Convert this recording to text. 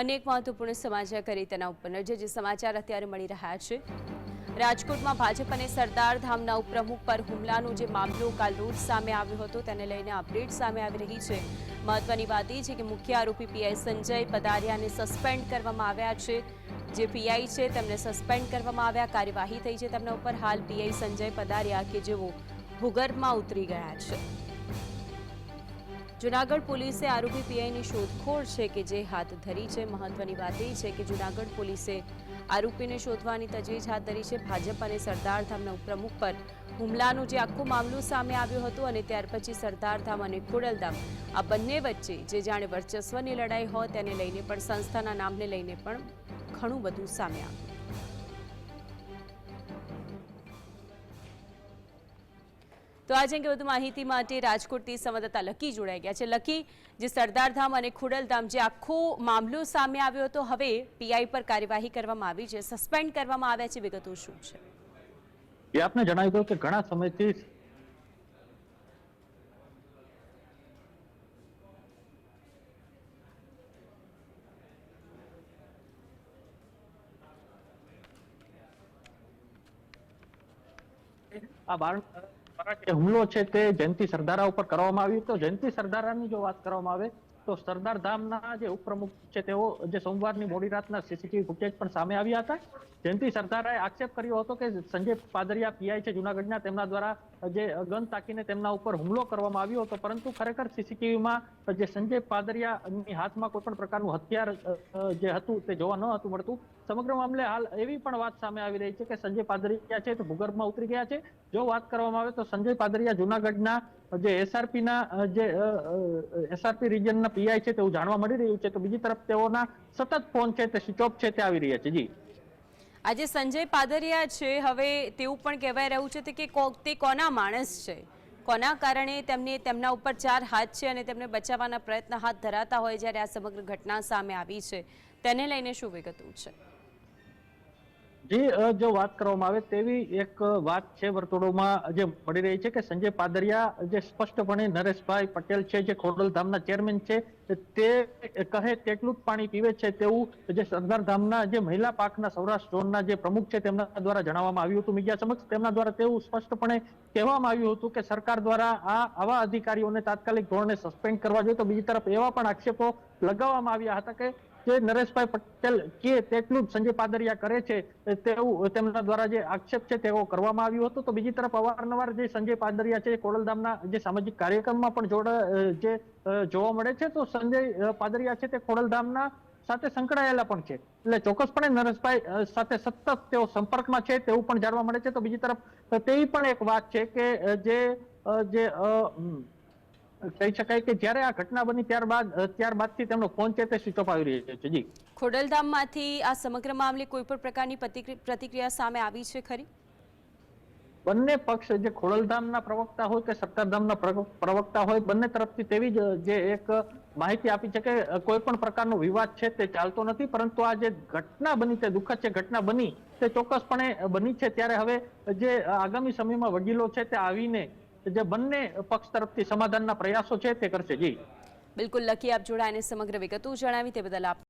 અનેક મહત્વપૂર્ણ સમાચાર કરી તેના ઉપર જે સમાચાર અત્યારે મળી રહ્યા છે. રાજકોટમાં ભાજપ અને સરદાર ધામના ઉપપ્રમુખ પર હુમલાનો જે મામલો કાલ રોજ સામે આવ્યો હતો, તેને લઈને અપડેટ સામે આવી રહી છે. મહત્વની વાત એ છે કે મુખ્ય આરોપી પીઆઈ સંજય પદારિયાને સસ્પેન્ડ કરવામાં આવ્યા છે. જે પીઆઈ છે, તેમને સસ્પેન્ડ કરવામાં આવ્યા, કાર્યવાહી થઈ છે તેમના ઉપર. હાલ પીઆઈ સંજય પદારિયા કે જેઓ ભૂગર્ભમાં ઉતરી ગયા છે. જુનાગઢ પોલીસે આરોપી પીઆઈની શોધખોળ છે કે જે હાથ ધરી છે. મહત્વની વાત એ છે કે જુનાગઢ પોલીસે આરોપીને શોધવાની તજવીજ હાથ ધરી છે. ભાજપ અને સરદારધામના ઉપપ્રમુખ પર હુમલાનું જે આખું મામલો સામે આવ્યો હતો અને ત્યાર પછી સરદારધામ અને ખોડલધામ આ બંને વચ્ચે જે જાણે વર્ચસ્વની લડાઈ હોય તેને લઈને પણ સંસ્થાના નામને લઈને પણ ઘણું બધું સામે આવ્યું. તો આજે અંગે વધુ માહિતી માટે રાજકોટથી સંવાદદાતા લકી જોડાઈ ગયા છે. લકી જે સરદાર ધામ અને ખુડલધામ જે આખો મામલો સામે આવ્યો હતો હવે પીઆઈ પર કાર્યવાહી કરવામાં આવી છે. સસ્પેન્ડ કરવામાં આવ્યા છે. વિગતો શું છે? એ આપને જણાવી દઉં કે ઘણા સમયથી આ બાર જે હુમલો છે તે જયંતિ સરદારા ઉપર કરવામાં આવ્યો તો જયંતિ સરદારાની જો વાત કરવામાં આવે તો સરદાર ધામના જે ઉપપ્રમુખ છે, તેઓ જે સોમવારની મોડી રાતના સીસીટીવી ફૂટેજ પણ સામે આવ્યા હતા. જેનથી સરદારાએ આક્ષેપ કર્યો હતો કે સંજય પાદરિયા પીઆઈ છે જુનાગઢના, તેમના દ્વારા જે ગન તાકીને તેમના ઉપર હુમલો કરવામાં આવ્યો હતો. પરંતુ ખરેખર સીસીટીવીમાં જે સંજય પાદરિયાની હાથમાં કોઈ પણ પ્રકારનું હથિયાર જે હતું તે જોવા ન હતું મળતું. સમગ્ર મામલે હાલ એવી પણ વાત સામે આવી રહી છે કે સંજય પાદરિયા છે તે ભૂગર્ભમાં ઉતરી ગયા છે. જો વાત કરવામાં આવે તો સંજય પાદરિયા જુનાગઢના જે એસઆરપી ના જે એસઆરપી રિજનના પીઆઈ છે તેવું જાણવા મળી રહ્યું છે. તો બીજી તરફ તેઓના સતત ફોન છે તે સ્વિચ ઓફ છે તે આવી રહ્યા છે. જી. આજે સંજય પાદરિયા છે. હવે તેવું પણ કહેવાય રહ્યું છે કે, તે કોના માણસ છે? કોના કારણે તેમને તેમના ઉપર ચાર હાથ છે અને તેમને બચાવવાના પ્રયત્ન હાથ ધરાતા હોય જ્યારે આ સમગ્ર ઘટના સામે આવી છે? તેને લઈને શું વિગતું છે? જી જો વાત કરવામાં આવે તેવી એક વાત છે વર્તુળોમાં જે મળી રહી છે કે સંજય પાદરિયા, જે સ્પષ્ટપણે નરેશભાઈ પટેલ છે, જે ખોડલધામના ચેરમેન છે, તે કહે તેટલું જ પાણી પીવે છે તેવું જે સરદાર ધામના જે મહિલા પાકના સૌરાષ્ટ્ર ઝોનના જે પ્રમુખ છે તેમના દ્વારા જણાવવામાં આવ્યું હતું મીડિયા સમક્ષ. તેમના દ્વારા તેવું સ્પષ્ટપણે કહેવામાં આવ્યું હતું કે સરકાર દ્વારા આ આવા અધિકારીઓને તાત્કાલિક ધોરણે સસ્પેન્ડ કરવા જોઈએ. તો બીજી તરફ એવા પણ આક્ષેપો લગાવવામાં આવ્યા હતા કે જે નરેશભાઈ પટેલ કે તેટલું જ સંજય પાદરિયા કરે છે તેવું, તેમના દ્વારા જે આક્ષેપ છે તેવો કરવામાં આવ્યો હતો. તો બીજી તરફ અવારનવાર જે સંજય પાદરિયા છે ખોડલધામના જે સામાજિક કાર્યક્રમમાં પણ જોડ જે જોવા મળે છે, તો સંજય પાદરિયા છે તે ખોડલધામના સાથે સંકળાયેલા પણ છે. એટલે ચોક્કસપણે નરેશભાઈ સાથે સતત તેઓ સંપર્કમાં છે તેવું પણ જાણવા મળે છે. તો બીજી તરફ તેવી પણ એક વાત છે કે જે જે કહી શકાય કે જ્યારે આ ઘટના બની ત્યારબાદ ત્યારબાદથી તેમનો ફોન છે તે સ્વિચ ઓફ આવી રહ્યો છે. જી. ખોડલધામમાંથી આ સમગ્ર મામલે કોઈ પણ પ્રકારની પ્રતિક્રિ- પ્રતિક્રિયા સામે આવી છે ખરી? બંને પક્ષ જે ખોડલધામના પ્રવક્તા હોય કે સત્તાધામના પ્રવક્તા હોય બંને તરફથી તેવી જ જે એક માહિતી આપી છે કે કોઈ પણ પ્રકારનો વિવાદ છે તે ચાલતો નથી પરંતુ આ જે ઘટના બની તે દુઃખદ છે ઘટના બની તે ચોક્કસપણે બની છે. ત્યારે હવે જે આગામી સમયમાં વડીલો છે તે આવીને જે બંને પક્ષ તરફથી સમાધાનના પ્રયાસો છે તે કરશે. જી. બિલકુલ લકી આપ જોડાઈને સમગ્ર વિગતો જણાવી, તે બદલ આપ